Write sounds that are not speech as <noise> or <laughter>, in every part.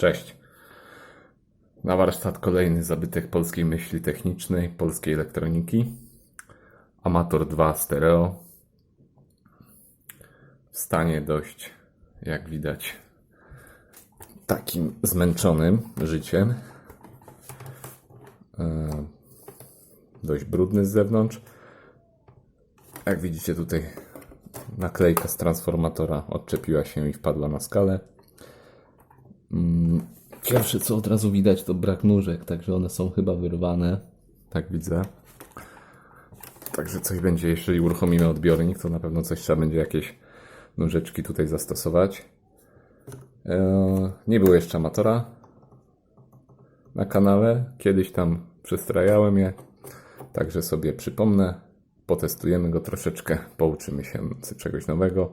Cześć. Na warsztat kolejny zabytek polskiej myśli technicznej, polskiej elektroniki. Amator 2 stereo. W stanie dość, jak widać, takim zmęczonym życiem. E, Dość brudny z zewnątrz. Jak widzicie tutaj naklejka z transformatora odczepiła się i wpadła na skalę. Pierwsze co od razu widać to brak nóżek, także one są chyba wyrwane. Tak widzę. Także coś będzie, jeżeli uruchomimy odbiornik, to na pewno coś trzeba będzie jakieś nóżeczki tutaj zastosować. Eee, nie było jeszcze amatora na kanale. Kiedyś tam przestrajałem je. Także sobie przypomnę. Potestujemy go troszeczkę, pouczymy się czegoś nowego.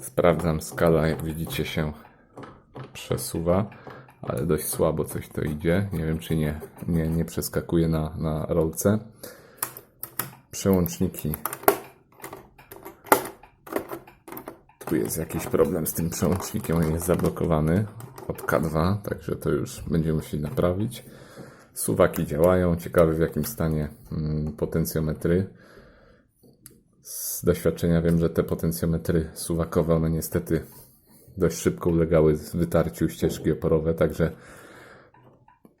Sprawdzam skala, jak widzicie się przesuwa, ale dość słabo coś to idzie. Nie wiem, czy nie, nie, nie przeskakuje na, na rolce. Przełączniki. Tu jest jakiś problem z tym przełącznikiem, on jest zablokowany od K2, także to już będziemy musieli naprawić. Suwaki działają, ciekawy w jakim stanie mm, potencjometry. Z doświadczenia wiem, że te potencjometry suwakowe, one niestety dość szybko ulegały wytarciu ścieżki oporowe, także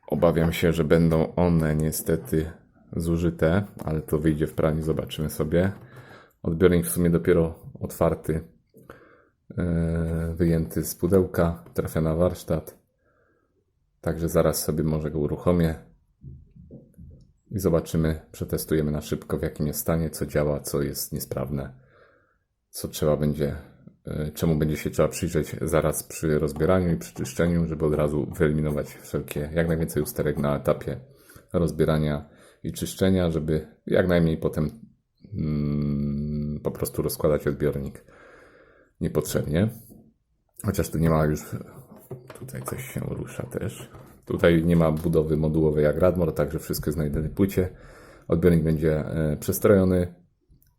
obawiam się, że będą one niestety zużyte, ale to wyjdzie w praniu, zobaczymy sobie. Odbiornik w sumie dopiero otwarty, e, wyjęty z pudełka, trafia na warsztat, także zaraz sobie może go uruchomię i zobaczymy, przetestujemy na szybko w jakim jest stanie, co działa, co jest niesprawne, co trzeba będzie czemu będzie się trzeba przyjrzeć zaraz przy rozbieraniu i przy czyszczeniu, żeby od razu wyeliminować wszelkie, jak najwięcej usterek na etapie rozbierania i czyszczenia, żeby jak najmniej potem mm, po prostu rozkładać odbiornik niepotrzebnie. Chociaż tu nie ma już, tutaj coś się rusza też. Tutaj nie ma budowy modułowej jak Radmor, także wszystko jest na płycie. Odbiornik będzie e, przestrojony,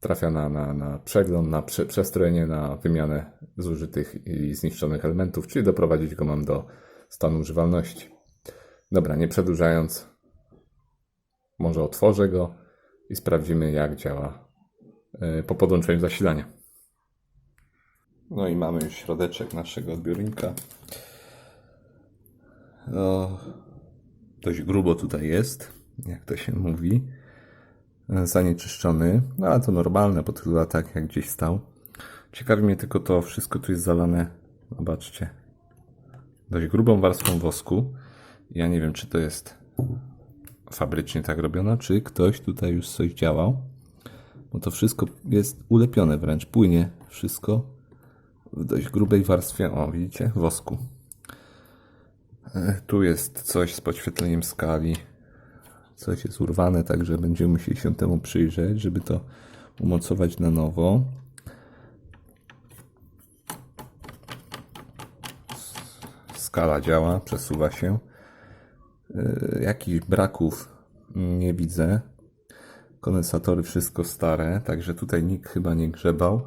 trafia na, na, na przegląd, na prze, przestrojenie, na wymianę zużytych i zniszczonych elementów, czyli doprowadzić go mam do stanu używalności. Dobra, nie przedłużając, może otworzę go i sprawdzimy, jak działa e, po podłączeniu zasilania. No i mamy już środeczek naszego odbiornika. No, dość grubo tutaj jest, jak to się mówi zanieczyszczony, no ale to normalne po tylu latach, jak gdzieś stał. Ciekawi mnie tylko to, wszystko tu jest zalane, zobaczcie, dość grubą warstwą wosku. Ja nie wiem, czy to jest fabrycznie tak robione, czy ktoś tutaj już coś działał, bo to wszystko jest ulepione wręcz, płynie wszystko w dość grubej warstwie, o widzicie, wosku. E, Tu jest coś z podświetleniem skali, coś jest urwane, także będziemy musieli się temu przyjrzeć, żeby to umocować na nowo. Skala działa, przesuwa się. Yy, Jakichś braków nie widzę. Kondensatory wszystko stare, także tutaj nikt chyba nie grzebał.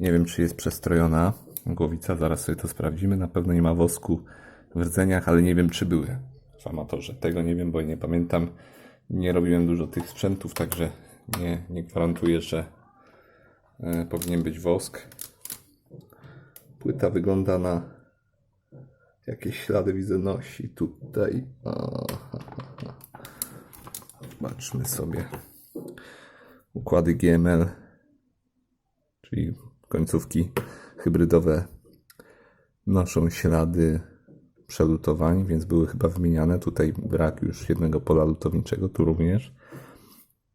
Nie wiem, czy jest przestrojona głowica, zaraz sobie to sprawdzimy. Na pewno nie ma wosku w rdzeniach, ale nie wiem, czy były w amatorze. Tego nie wiem, bo nie pamiętam. Nie robiłem dużo tych sprzętów, także nie, nie gwarantuję, że e, powinien być wosk. Płyta wygląda na jakieś ślady widzę nosi tutaj. Zobaczmy sobie układy GML, czyli końcówki hybrydowe noszą ślady przelutowań, więc były chyba wymieniane. Tutaj brak już jednego pola lutowniczego, tu również,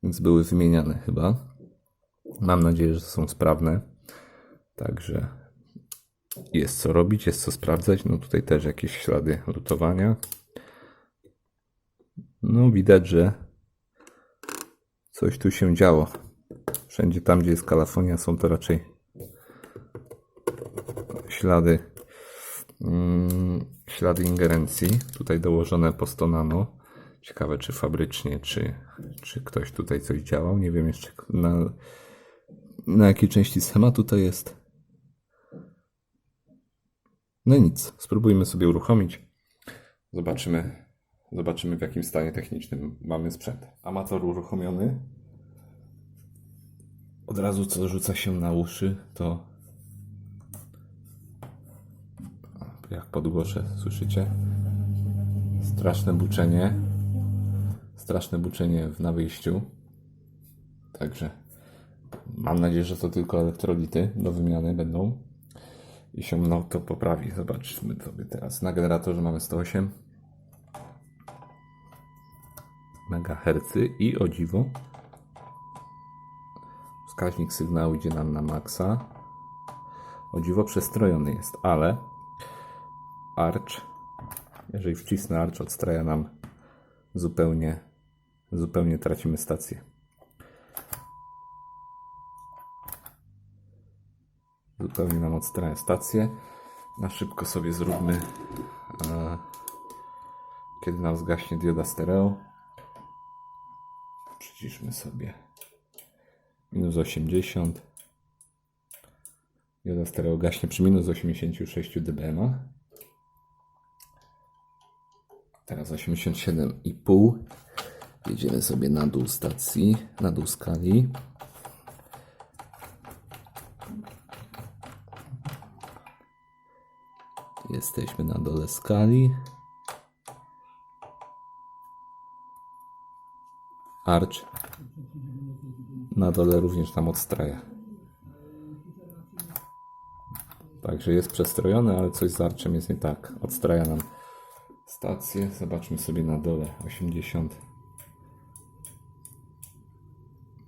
więc były wymieniane chyba. Mam nadzieję, że są sprawne. Także jest co robić, jest co sprawdzać. No tutaj też jakieś ślady lutowania. No widać, że coś tu się działo. Wszędzie tam, gdzie jest kalafonia, są to raczej ślady mm, ślady ingerencji. Tutaj dołożone postonano. Ciekawe, czy fabrycznie, czy, czy ktoś tutaj coś działał. Nie wiem jeszcze na, na jakiej części schematu to jest. No i nic, spróbujmy sobie uruchomić. Zobaczymy, zobaczymy w jakim stanie technicznym mamy sprzęt. Amator uruchomiony. Od razu co rzuca się na uszy, to jak podgłoszę, słyszycie? Straszne buczenie. Straszne buczenie na wyjściu. Także mam nadzieję, że to tylko elektrolity do wymiany będą i się no, to poprawi. Zobaczmy sobie teraz. Na generatorze mamy 108 MHz i o dziwo wskaźnik sygnału idzie nam na maksa. O dziwo przestrojony jest, ale Arch, jeżeli wcisnę Arch, odstraja nam zupełnie, zupełnie tracimy stację. Zupełnie nam odstraja stację. Na szybko sobie zróbmy, e, kiedy nam zgaśnie dioda stereo. Przyciszmy sobie minus 80. Dioda stereo gaśnie przy minus 86 dBm. Teraz 87,5. Jedziemy sobie na dół stacji, na dół skali. Jesteśmy na dole skali. Arch na dole również nam odstraja. Także jest przestrojony, ale coś z arczem jest nie tak. Odstraja nam stację. Zobaczmy sobie na dole. 80.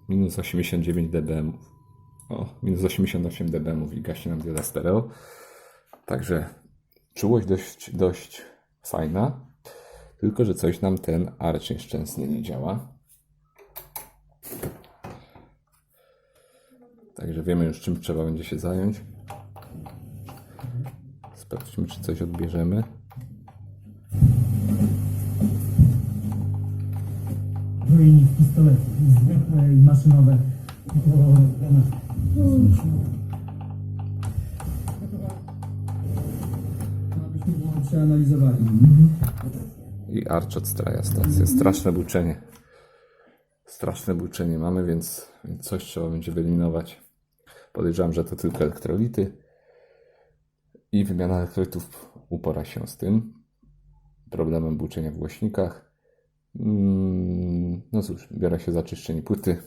Minus 89 dBm. O, minus 88 dBm i gaśnie nam dioda stereo. Także czułość dość, dość fajna. Tylko, że coś nam ten arch nieszczęsny nie działa. Także wiemy już czym trzeba będzie się zająć. Sprawdźmy, czy coś odbierzemy. Zbrojeni pistolety, zwykłe i maszynowe. Abyśmy było. I Arch odstraja stację. Straszne buczenie. Straszne buczenie mamy, więc coś trzeba będzie wyeliminować. Podejrzewam, że to tylko elektrolity. I wymiana elektrolitów upora się z tym problemem buczenia w głośnikach. Mm, No cóż, biorę się za czyszczenie płyty.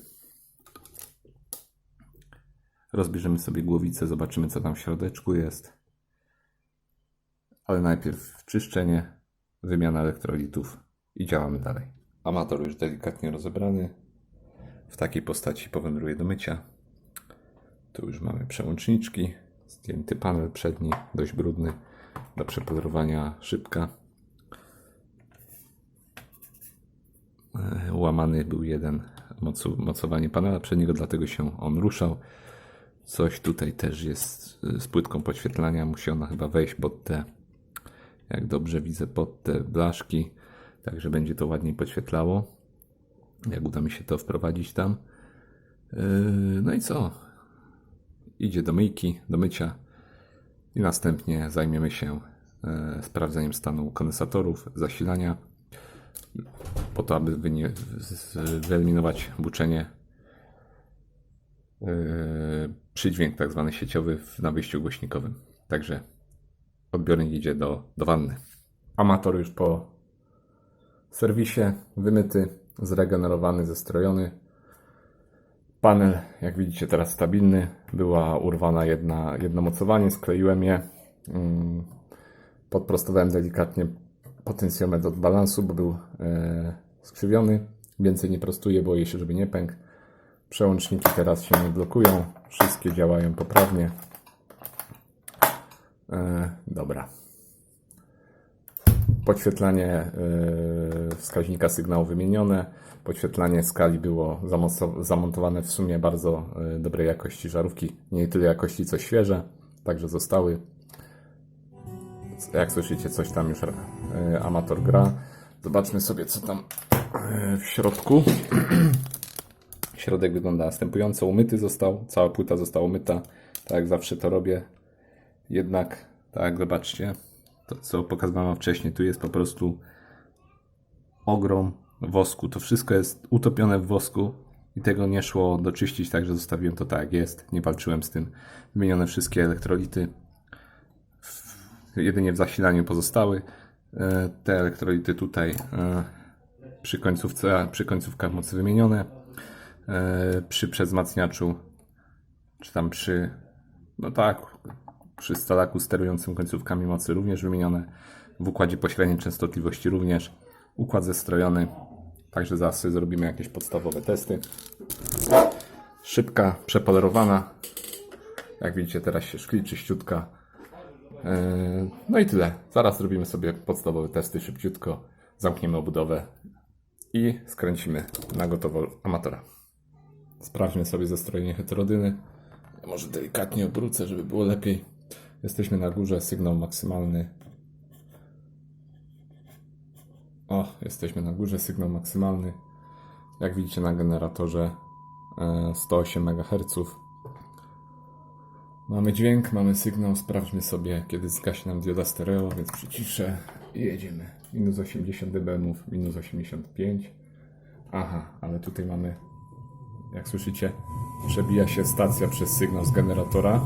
Rozbierzemy sobie głowicę, zobaczymy co tam w środeczku jest. Ale najpierw czyszczenie, wymiana elektrolitów i działamy dalej. Amator już delikatnie rozebrany. W takiej postaci powędruje do mycia. Tu już mamy przełączniczki, zdjęty panel przedni, dość brudny, do przepudrowania szybka. Łamany był jeden mocowanie panela przedniego, dlatego się on ruszał. Coś tutaj też jest e, z płytką podświetlania. Musi ona chyba wejść pod te, jak dobrze widzę, pod te blaszki. Także będzie to ładniej podświetlało. Jak uda mi się to wprowadzić tam. Yy, No i co? Idzie do myjki, do mycia. I następnie zajmiemy się e, sprawdzeniem stanu kondensatorów, zasilania. Po to, aby wyeliminować buczenie yy, przydźwięk tak zwany sieciowy na wyjściu głośnikowym. Także odbiornik idzie do, do wanny. Amator już po serwisie, wymyty, zregenerowany, zestrojony. Panel, jak widzicie, teraz stabilny. Była urwana jedna, jedno mocowanie, skleiłem je. Mm, Podprostowałem delikatnie potencjometr od balansu, bo był e, skrzywiony. Więcej nie prostuję, boję się, żeby nie pękł. Przełączniki teraz się nie blokują. Wszystkie działają poprawnie. E, dobra. Podświetlanie yy, wskaźnika sygnału wymienione. Podświetlanie skali było zamontowane w sumie bardzo dobrej jakości żarówki. Nie tyle jakości, co świeże. Także zostały. Jak słyszycie, coś tam już yy, amator gra. Zobaczmy sobie, co tam yy, w środku. <clears throat> Środek wygląda następująco. Umyty został. Cała płyta została umyta. Tak jak zawsze to robię. Jednak Tak, zobaczcie. To, co pokazywałem wcześniej, tu jest po prostu ogrom wosku. To wszystko jest utopione w wosku i tego nie szło doczyścić, także zostawiłem to tak jak jest. Nie walczyłem z tym. Wymienione wszystkie elektrolity. Jedynie w zasilaniu pozostały. E, Te elektrolity tutaj e, przy końcówce, przy końcówkach mocy wymienione. E, Przy przezmacniaczu, czy tam przy, no tak, przy stalaku sterującym końcówkami mocy również wymienione. W układzie pośredniej częstotliwości również. Układ zestrojony. Także zaraz sobie zrobimy jakieś podstawowe testy. Szybka, przepolerowana. Jak widzicie, teraz się szkli czyściutka. Yy, No i tyle. Zaraz zrobimy sobie podstawowe testy szybciutko. Zamkniemy obudowę i skręcimy na gotowo amatora. Sprawdźmy sobie zestrojenie heterodyny. Może delikatnie obrócę, żeby było lepiej. Jesteśmy na górze, sygnał maksymalny. O, jesteśmy na górze, sygnał maksymalny. Jak widzicie na generatorze e, 108 MHz. Mamy dźwięk, mamy sygnał. Sprawdźmy sobie, kiedy zgaśnie nam dioda stereo, więc przyciszę i jedziemy. Minus 80 dB, minus 85. Aha, ale tutaj mamy, jak słyszycie, przebija się stacja przez sygnał z generatora.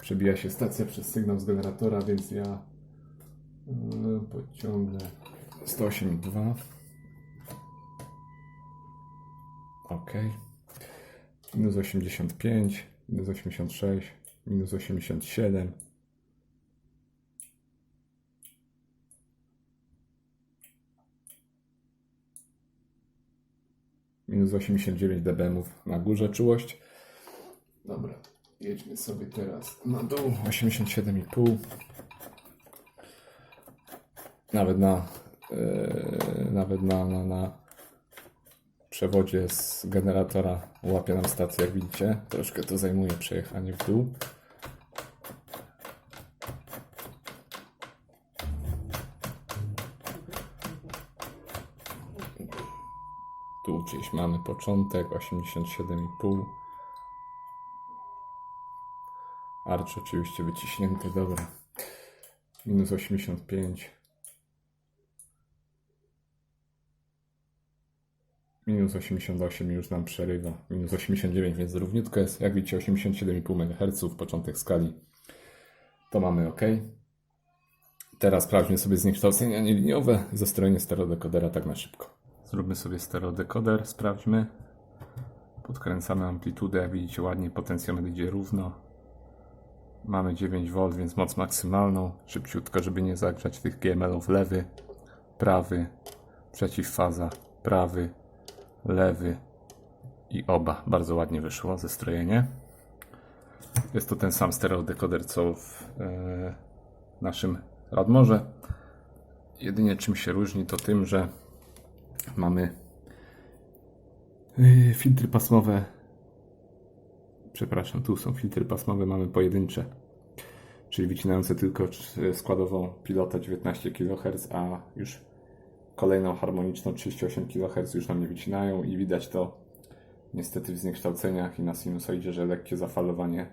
Przebija się stacja przez sygnał z generatora, więc ja yy, podciągnę 108,2. Ok. Minus 85, minus 86, minus 87. Minus 89 dB na górze czułość. Dobra, jedźmy sobie teraz na dół. 87,5. Nawet na, yy, nawet na, na, na przewodzie z generatora łapie nam stację, jak widzicie. Troszkę to zajmuje przejechanie w dół. Tu gdzieś mamy początek 87,5. Arch oczywiście wyciśnięty, dobra. Minus 85. Minus 88 już nam przerywa. Minus 89, więc równiutko jest. Jak widzicie, 87,5 MHz, początek skali. To mamy OK. Teraz sprawdźmy sobie zniekształcenia nieliniowe ze strony stereodekodera tak na szybko. Zróbmy sobie stereodekoder, sprawdźmy. Podkręcamy amplitudę, jak widzicie ładnie potencjometr idzie równo. Mamy 9V, więc moc maksymalną. Szybciutko, żeby nie zagrzać tych GML-ów lewy, prawy, przeciwfaza, prawy, lewy i oba. Bardzo ładnie wyszło zestrojenie. Jest to ten sam stereodekoder co w e, naszym Radmorze. Jedynie czym się różni to tym, że mamy e, filtry pasmowe. Przepraszam, tu są filtry pasmowe, mamy pojedyncze. Czyli wycinające tylko e, składową pilota 19 kHz, a już kolejną harmoniczną 38 kHz już nam nie wycinają i widać to niestety w zniekształceniach i na sinusoidzie, że lekkie zafalowanie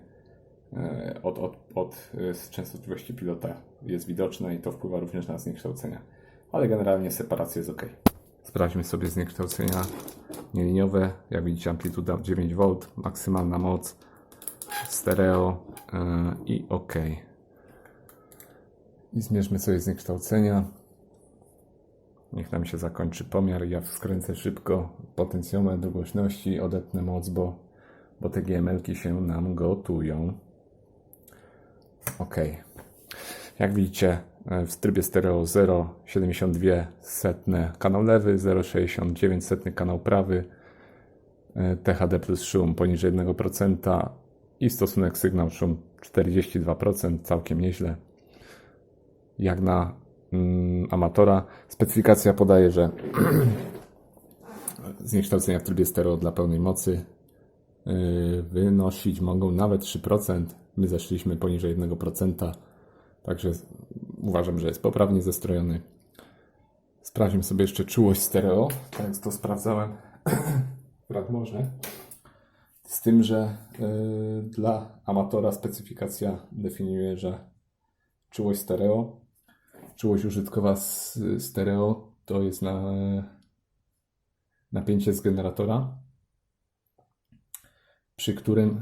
e, od, od, od e, częstotliwości pilota jest widoczne i to wpływa również na zniekształcenia. Ale generalnie separacja jest ok. Sprawdźmy sobie zniekształcenia nieliniowe. Jak widzicie amplituda 9V, maksymalna moc, stereo e, i ok. I zmierzmy sobie zniekształcenia. Niech nam się zakończy pomiar. Ja skręcę szybko potencjometr głośności, odetnę moc, bo, bo te GML-ki się nam gotują. Ok. Jak widzicie, e, w trybie stereo 0,72 setne kanał lewy, 0,69 setny kanał prawy, e, THD plus szum poniżej 1% i stosunek sygnał szum 42%, całkiem nieźle jak na amatora. Specyfikacja podaje, że <clears throat> zniekształcenia w trybie stereo dla pełnej mocy yy, wynosić mogą nawet 3%. My zeszliśmy poniżej 1%, także uważam, że jest poprawnie zestrojony. Sprawdźmy sobie jeszcze czułość stereo, tak jak to sprawdzałem <clears throat> w Radmorze. Z tym, że yy, dla amatora specyfikacja definiuje, że czułość stereo. Czułość użytkowa z stereo to jest na napięcie z generatora, przy którym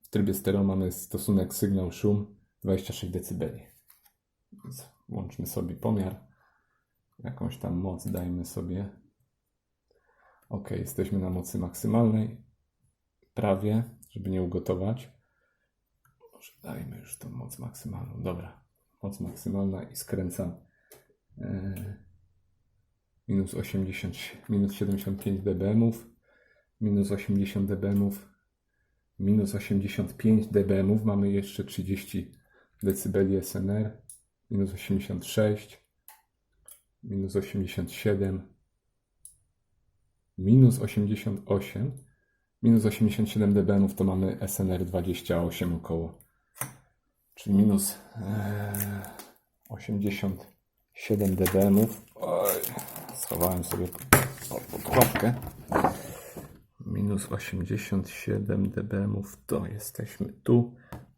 w trybie stereo mamy stosunek sygnał-szum 26 dB. Więc włączmy sobie pomiar. Jakąś tam moc dajmy sobie. Ok, jesteśmy na mocy maksymalnej. Prawie, żeby nie ugotować. Może dajmy już tą moc maksymalną. Dobra, moc maksymalna i skręcam. e, minus 80, minus 75 dBm, minus 80 dBm, minus 85 dBm, mamy jeszcze 30 dB SNR, minus 86, minus 87, minus 88, minus 87 dBm to mamy SNR 28 około, czyli minus e, 87 dBm. Oj, schowałem sobie pod podkładkę. Minus 87 dBm to jesteśmy tu.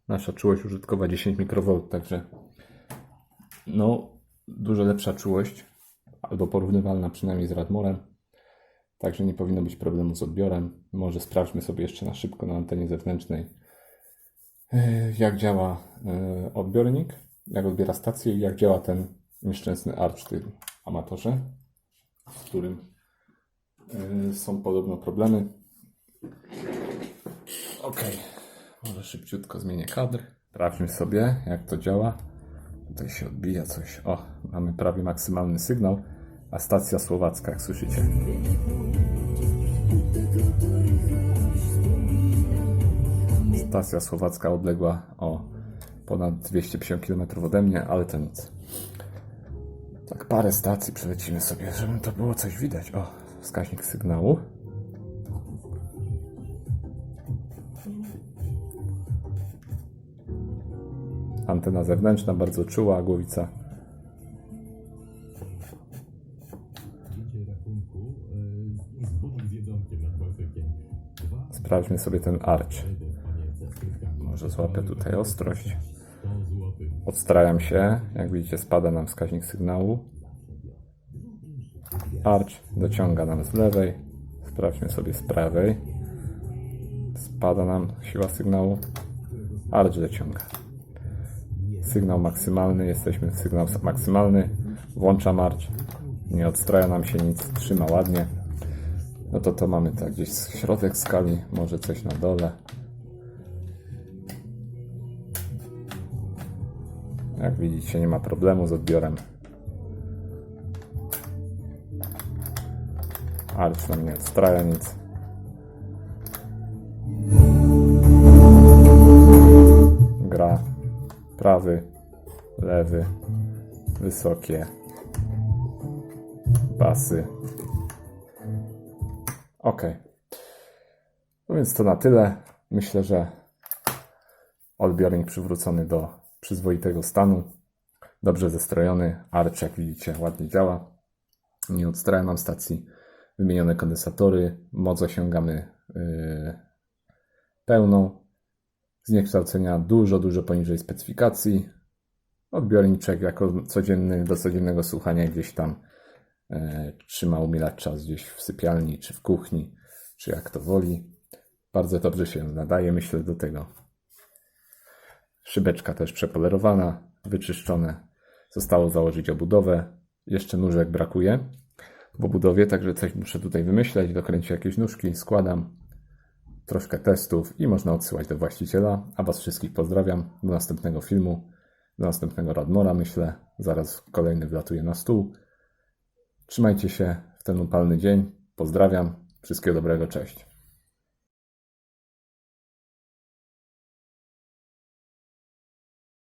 Nasza czułość użytkowa 10 mikroV, także no dużo lepsza czułość, albo porównywalna przynajmniej z Radmorem. Także nie powinno być problemu z odbiorem. Może sprawdźmy sobie jeszcze na szybko na antenie zewnętrznej, e, jak działa e, odbiornik, jak odbiera stację i jak działa ten nieszczęsny arch w tym amatorze, z którym e, są podobno problemy. Ok, może szybciutko zmienię kadr. Sprawdźmy sobie, jak to działa. Tutaj się odbija coś. O, mamy prawie maksymalny sygnał, a stacja słowacka, jak słyszycie. Stacja słowacka odległa o ponad 250 km ode mnie, ale to nic. Tak, parę stacji przelecimy sobie, żeby to było coś widać. O, wskaźnik sygnału. Antena zewnętrzna, bardzo czuła, głowica. E, Sprawdźmy sobie ten arch. Jeden panie ze skrytkami. Może złapię tutaj ostrość. 100 złotych. Odstrajam się. Jak widzicie, spada nam wskaźnik sygnału. Arch dociąga nam z lewej. Sprawdźmy sobie z prawej. Spada nam siła sygnału. Arch dociąga. Sygnał maksymalny. Jesteśmy w sygnał maksymalny. Włączam arch. Nie odstraja nam się nic. Trzyma ładnie. No to to mamy tak gdzieś środek skali. Może coś na dole. Jak widzicie, nie ma problemu z odbiorem. Arch nam nie odstraja nic. Gra prawy, lewy, wysokie, basy. Ok. No więc to na tyle. Myślę, że odbiornik przywrócony do przyzwoitego stanu. Dobrze zestrojony. Arch, jak widzicie, ładnie działa. Nie odstraja nam stacji. Wymienione kondensatory. Moc osiągamy yy, pełną. Zniekształcenia dużo, dużo poniżej specyfikacji. Odbiorniczek jako codzienny, do codziennego słuchania gdzieś tam yy, trzyma umilać czas gdzieś w sypialni, czy w kuchni, czy jak to woli. Bardzo dobrze się nadaje, myślę, do tego. Szybeczka też przepolerowana, wyczyszczone. Zostało założyć obudowę. Jeszcze nóżek brakuje w obudowie, także coś muszę tutaj wymyśleć. Dokręcić jakieś nóżki, składam. Troszkę testów i można odsyłać do właściciela. A Was wszystkich pozdrawiam. Do następnego filmu, do następnego Radmora, myślę. Zaraz kolejny wlatuje na stół. Trzymajcie się w ten upalny dzień. Pozdrawiam. Wszystkiego dobrego. Cześć.